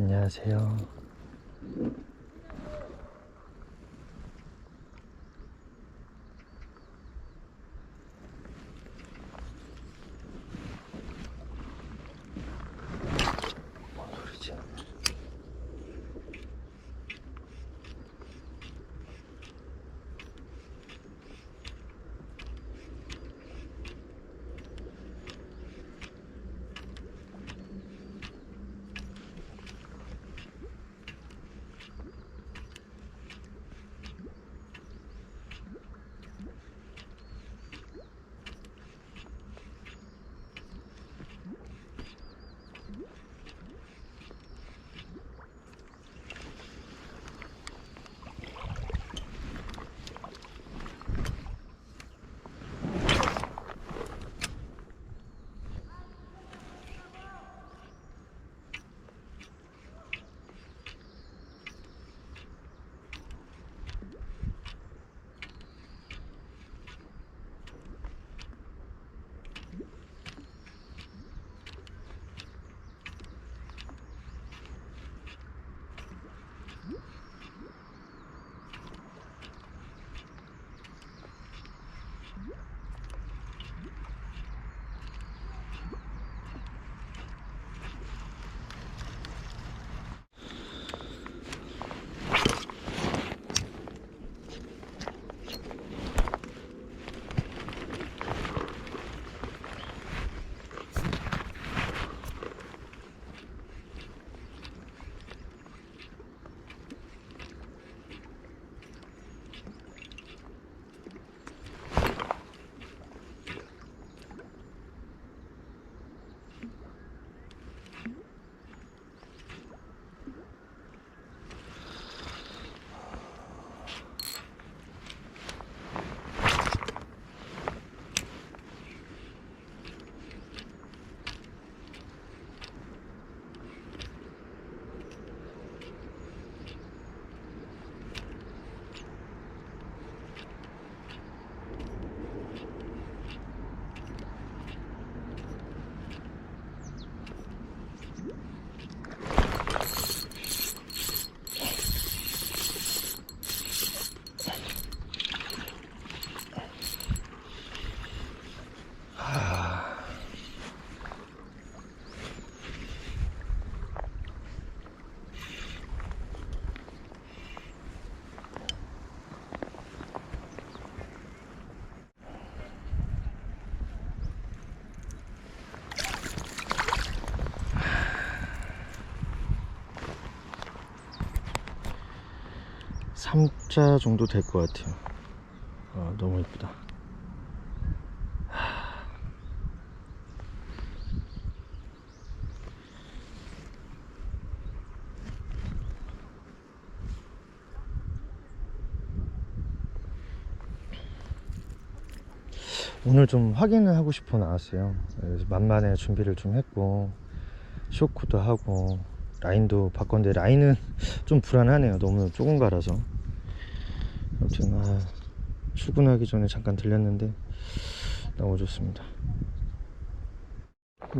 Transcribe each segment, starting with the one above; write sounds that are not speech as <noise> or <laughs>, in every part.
안녕하세요. 3자 정도 될 것 같아요. 아, 너무 예쁘다. 오늘 좀 확인을 하고 싶어 나왔어요. 만만에 준비를 좀 했고 쇼크도 하고 라인도 바꿨는데 라인은 <laughs> 좀 불안하네요. 너무 조금 갈아서. 아무튼 아, 출근하기 전에 잠깐 들렸는데 너무 좋습니다.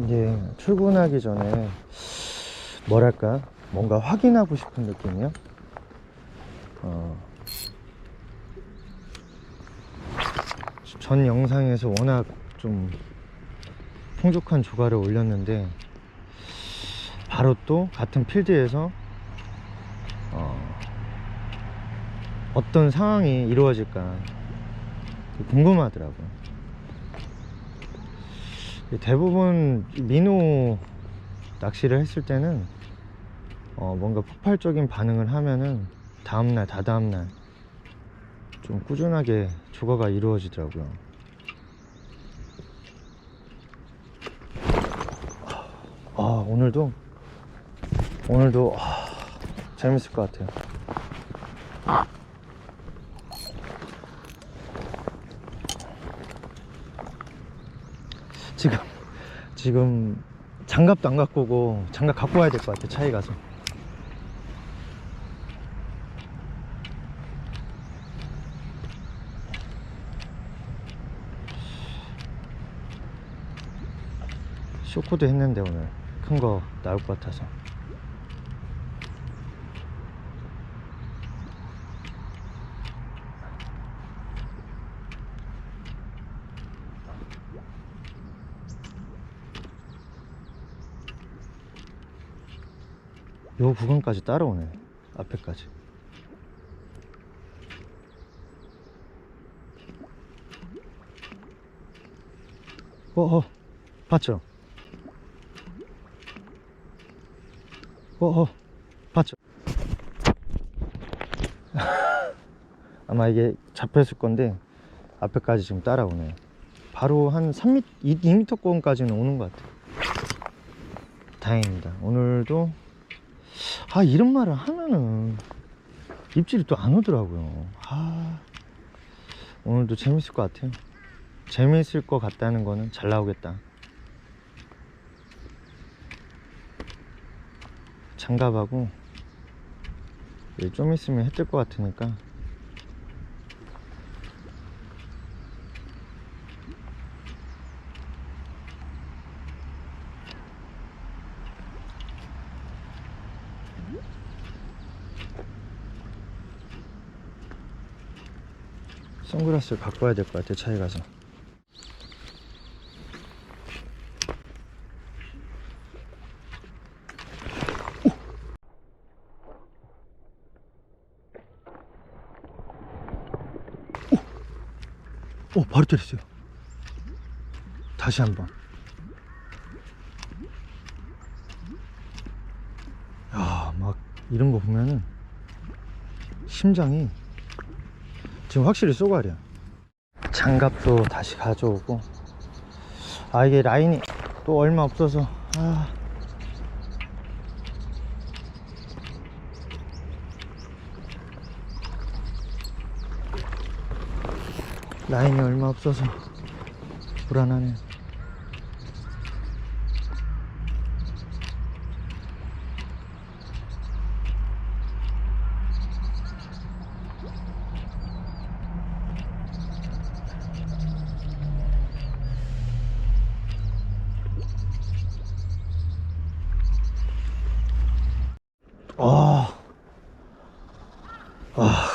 이제 출근하기 전에 뭐랄까 뭔가 확인하고 싶은 느낌이요. 어, 전 영상에서 워낙 좀 풍족한 조가를 올렸는데 바로 또 같은 필드에서 어, 어떤 상황이 이루어질까 궁금하더라고요. 대부분 민호 낚시를 했을 때는 어, 뭔가 폭발적인 반응을 하면은 다음날, 다다음날 좀 꾸준하게 조가가 이루어지더라고요. 아, 오늘도 오늘도 아, 재밌을 것 같아요. 지금 지금 장갑도 안 갖고 오고 장갑 갖고 와야 될 것 같아 차에 가서. 쇼코도 했는데 오늘 큰 거 나올 것 같아서 요 구간까지 따라오네 앞에까지 어어 봤죠? 어어 봤죠? <laughs> 아마 이게 잡혔을 건데 앞에까지 지금 따라오네 바로 한 3m, 2m 권까지는 오는 것 같아요 다행입니다 오늘도 아 이런 말을 하면은 입질이 또 안 오더라고요. 아 오늘도 재밌을 것 같아요. 재밌을 것 같다는 거는 잘 나오겠다. 장갑하고 좀 있으면 해 뜰 것 같으니까 선글라스를 와야 될 것 같아 차에 가서 오! 오! 바로 때렸어요 다시 한번 야막 이런 거 보면은 심장이 지금 확실히 쏘가리야 장갑도 다시 가져오고. 아 이게 라인이 또 얼마 없어서. 아. 라인이 얼마 없어서 불안하네 아, 아,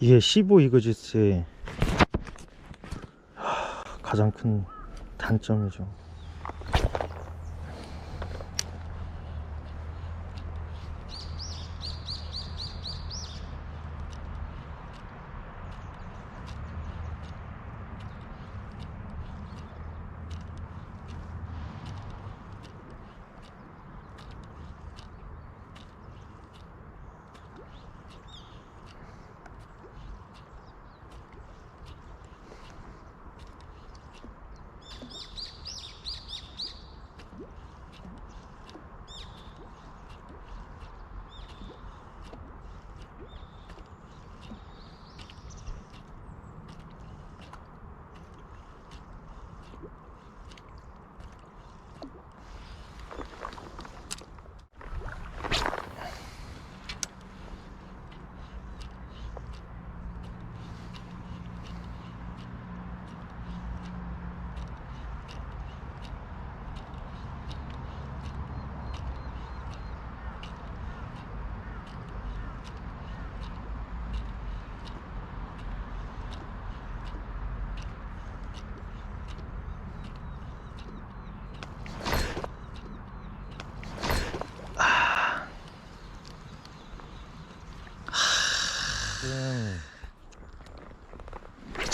이게 15 이그지스의 하, 가장 큰 단점이죠.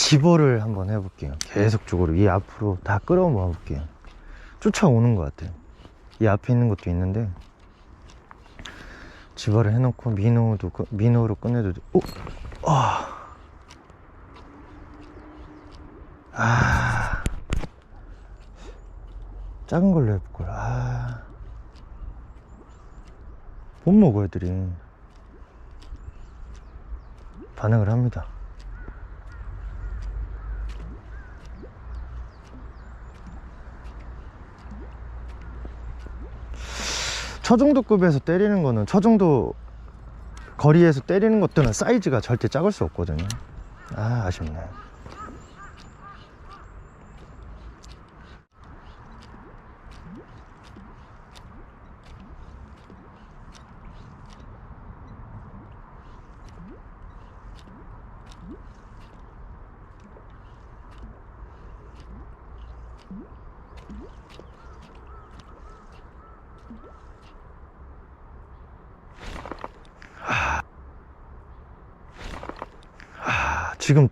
집어를 한번 해볼게요. 계속적으로 이 앞으로 다 끌어모아 볼게요. 쫓아오는 것 같아요. 이 앞에 있는 것도 있는데 집어를 해놓고 민호도 끄- 민호로 꺼내도 돼. 오, 아, 아, 작은 걸로 해볼 걸. 아, 못 먹어 애들이. 반응을 합니다. 초중도급에서 때리는 거는 초중도 거리에서 때리는 것들은 사이즈가 절대 작을 수 없거든요. 아 아쉽네. 지금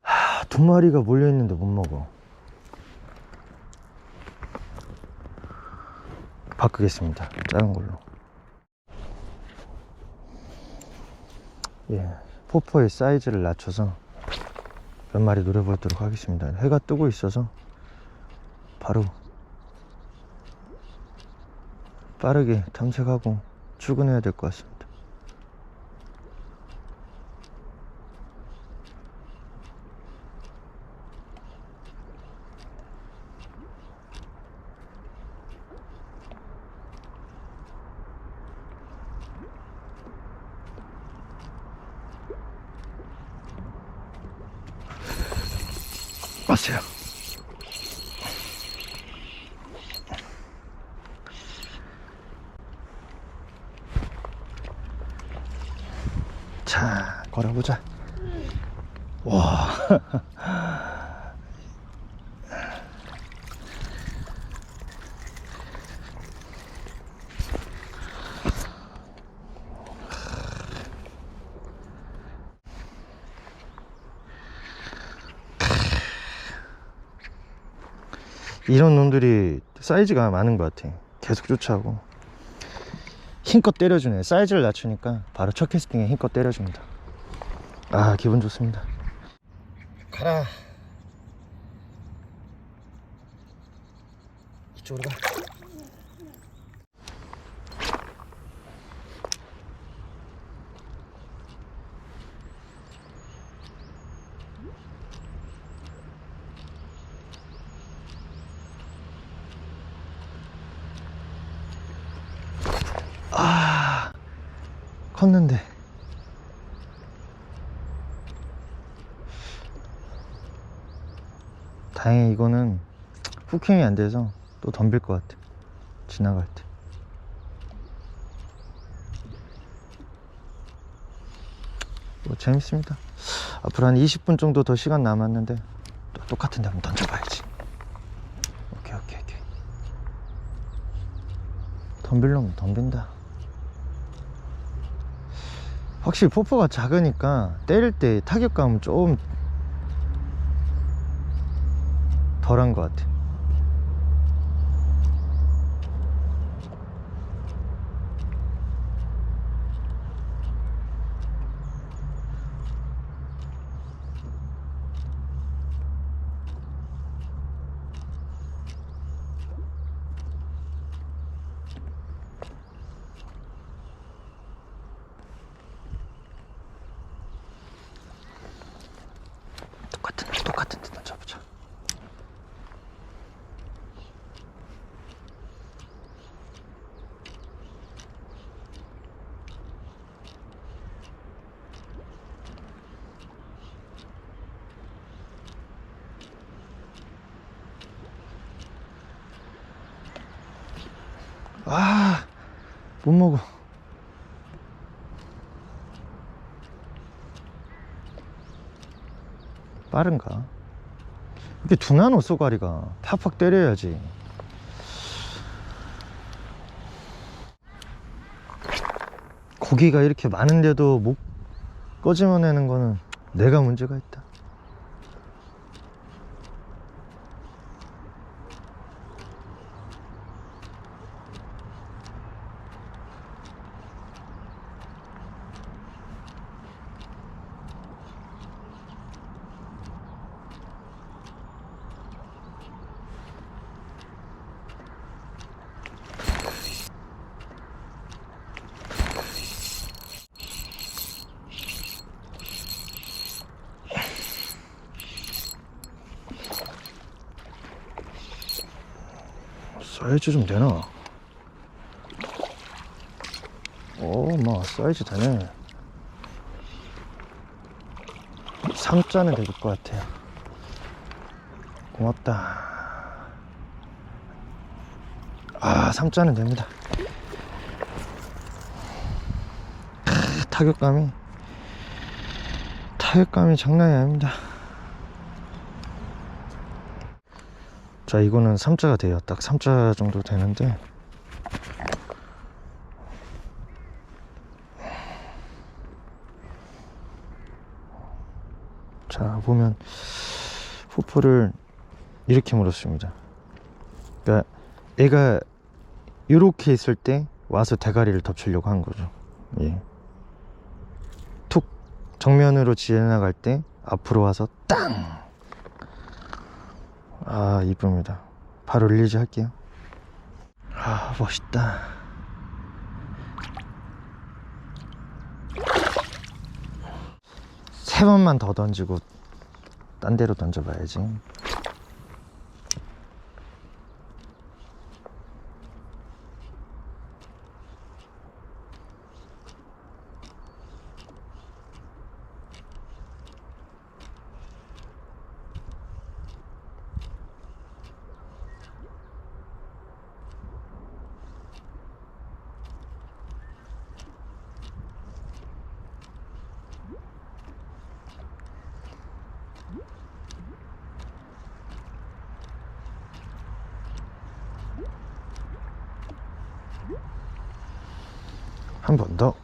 하, 두 마리가 몰려 있는데 못 먹어. 바꾸겠습니다. 작은 걸로. 예, 포포의 사이즈를 낮춰서 몇 마리 노려보도록 하겠습니다. 해가 뜨고 있어서 바로 빠르게 탐색하고 출근해야 될 것 같습니다. 왔어요. 자, 걸어보자. 와. 이런 놈들이 사이즈가 많은 것 같아. 계속 쫓아오고. 힘껏 때려주네. 사이즈를 낮추니까 바로 첫 캐스팅에 힘껏 때려줍니다. 아, 기분 좋습니다. 가라. 이쪽으로 가. 아, 컸는데. 다행히 이거는 후킹이 안 돼서 또 덤빌 것 같아. 지나갈 때. 뭐 재밌습니다. 앞으로 한 20분 정도 더 시간 남았는데 또 똑같은 데 한번 던져봐야지. 오케이, 오케이, 오케이. 덤빌 놈은 덤빈다. 확실히 포포가 작으니까 때릴 때 타격감은 좀 덜한 것 같아. 아, 못 먹어. 빠른가? 이렇게 둔한 옷소가리가 팍팍 때려야지. 고기가 이렇게 많은데도 못 꺼집어내는 거는 내가 문제가 있다. 사이즈 좀 되나? 오, 뭐 사이즈 되네. 3자는 될것 같아요. 고맙다. 아, 3자는 됩니다. 크, 타격감이 타격감이 장난이 아닙니다. 자 이거는 3자가 돼요. 딱 3자 정도 되는데. 자 보면 포포를 이렇게 물었습니다. 그러니까 얘가 이렇게 있을 때 와서 대가리를 덮치려고 한 거죠. 예. 툭 정면으로 지나갈 때 앞으로 와서 땅 아 이쁩니다. 바로 릴리즈 할게요. 아 멋있다. 세 번만 더 던지고 딴 데로 던져봐야지 한 번 더.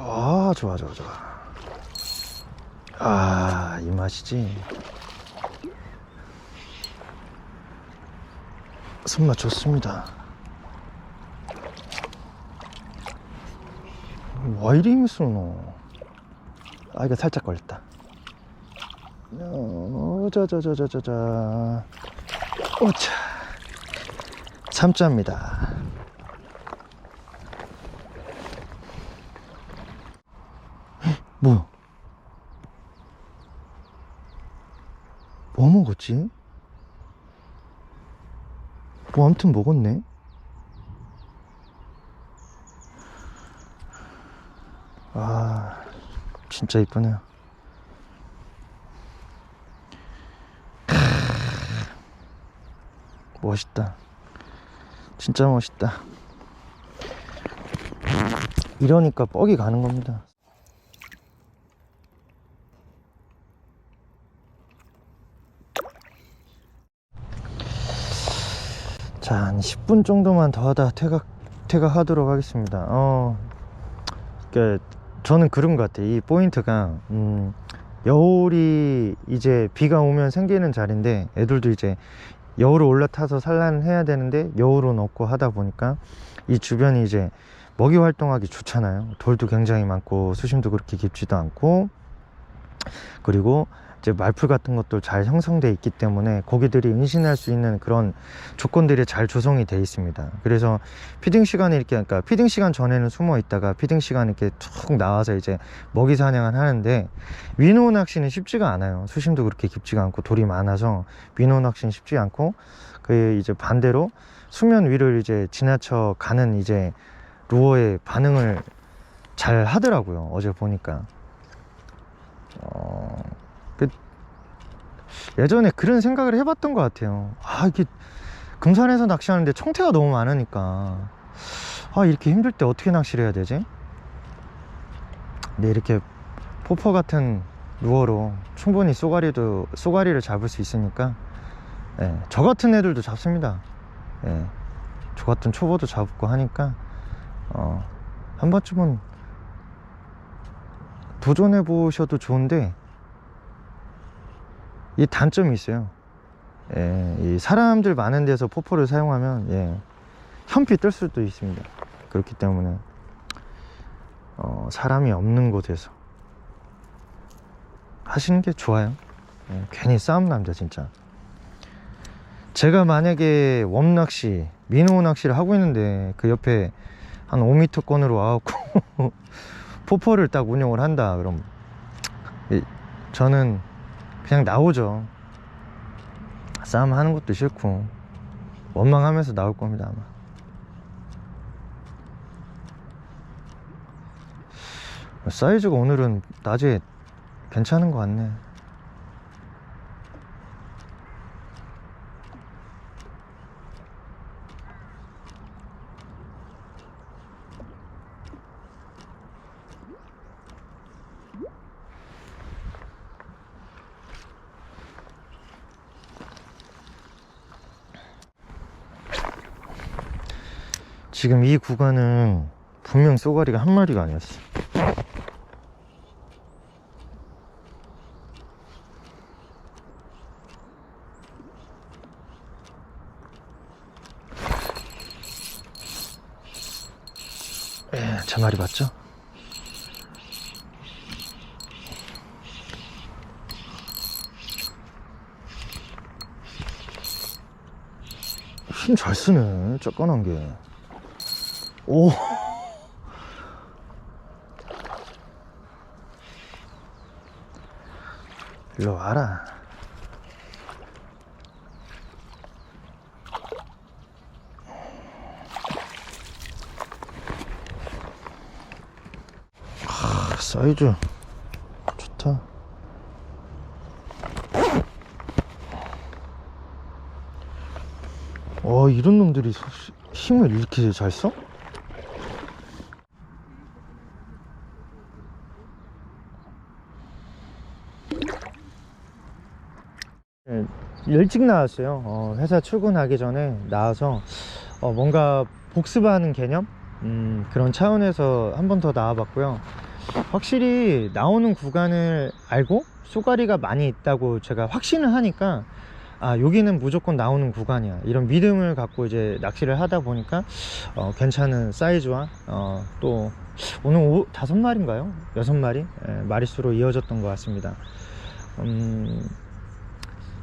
아, 좋아, 좋아, 좋아. 아, 이 맛이지. 손맛 좋습니다. 와 이리 힘쓰노 아, 이거 살짝 걸렸다. 어, 자, 자, 자, 자, 자, 자. 오차. 3자입니다. 뭐야? 뭐 먹었지? 뭐 아무튼 먹었네. 아, 진짜 이쁘네요. 멋있다. 진짜 멋있다. 이러니까 뻑이 가는 겁니다. 자, 한 10분 정도만 더 하다 퇴각, 퇴각하도록 하겠습니다. 어, 그니까, 저는 그런 것 같아요. 이 포인트가, 음, 여울이 이제 비가 오면 생기는 자리인데, 애들도 이제 여울을 올라타서 산란해야 되는데, 여울은 없고 하다 보니까, 이 주변이 이제 먹이 활동하기 좋잖아요. 돌도 굉장히 많고, 수심도 그렇게 깊지도 않고, 그리고 이제 말풀 같은 것도 잘 형성돼 있기 때문에 고기들이 은신할 수 있는 그런 조건들이 잘 조성이 돼 있습니다. 그래서 피딩 시간에 이렇게 그러니까 피딩 시간 전에는 숨어 있다가 피딩 시간에 이렇게 툭 나와서 이제 먹이 사냥을 하는데 위노 낚시는 쉽지가 않아요. 수심도 그렇게 깊지가 않고 돌이 많아서 위노 낚시는 쉽지 않고 그 이제 반대로 수면 위를 이제 지나쳐 가는 이제 루어의 반응을 잘 하더라고요. 어제 보니까. 어, 그 예전에 그런 생각을 해봤던 것 같아요. 아, 이게 금산에서 낚시하는데 청태가 너무 많으니까 아, 이렇게 힘들 때 어떻게 낚시를 해야 되지? 근데 이렇게 포퍼 같은 루어로 충분히 쏘가리도 쏘가리를 잡을 수 있으니까 예, 저 같은 애들도 잡습니다. 예, 저 같은 초보도 잡고 하니까 어, 한 번쯤은 도전해 보셔도 좋은데 이 단점이 있어요. 예, 이 사람들 많은 데서 포포를 사용하면 예, 현피 뜰 수도 있습니다. 그렇기 때문에 어, 사람이 없는 곳에서 하시는 게 좋아요. 예, 괜히 싸움 남자 진짜. 제가 만약에 웜낚시 민호 낚시를 하고 있는데 그 옆에 한 5m권으로 와갖고 <laughs> 포포를 딱 운영을 한다 그럼 이- 저는 그냥 나오죠. 싸움 하는 것도 싫고 원망하면서 나올 겁니다 아마. 사이즈가 오늘은 낮에 괜찮은 것 같네 지금 이 구간은 분명 쏘가리가 한 마리가 아니었어. 에, 제 말이 맞죠? 힘 잘 쓰네, 쩍꺼난 게. 오. 일로 와라. 아, 사이즈 좋다. 와, 이런 놈들이 소- 힘을 이렇게 잘 써? 네, 일찍 나왔어요. 어, 회사 출근하기 전에 나와서 어, 뭔가 복습하는 개념 음, 그런 차원에서 한 번 더 나와 봤고요. 확실히 나오는 구간을 알고 쏘가리가 많이 있다고 제가 확신을 하니까 아 여기는 무조건 나오는 구간이야 이런 믿음을 갖고 이제 낚시를 하다 보니까 어, 괜찮은 사이즈와 어, 또 오늘 오, 다섯 마리인가요? 여섯 마리 예, 마리수로 이어졌던 것 같습니다. 음,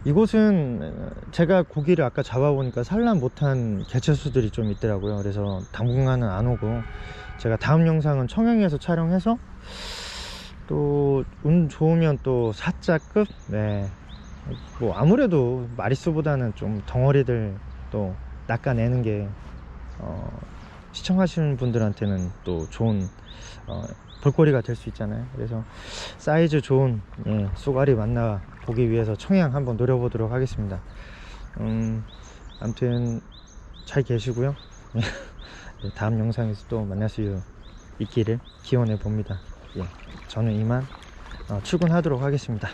이곳은 제가 고기를 아까 잡아보니까 산란 못한 개체수들이 좀 있더라고요. 그래서 당분간은 안 오고 제가 다음 영상은 청양에서 촬영해서 또 운 좋으면 또 사자급 네. 뭐 아무래도 마리수보다는 좀 덩어리들 또 낚아내는 게 어, 시청하시는 분들한테는 또 좋은 어, 볼거리가 될 수 있잖아요. 그래서 사이즈 좋은 예, 쏘가리 만나 보기 위해서 청양 한번 노려보도록 하겠습니다. 음, 아무튼 잘 계시고요. 예, <laughs> 다음 영상에서 또 만날 수 있기를 기원해 봅니다. 예, 저는 이만 어, 출근하도록 하겠습니다.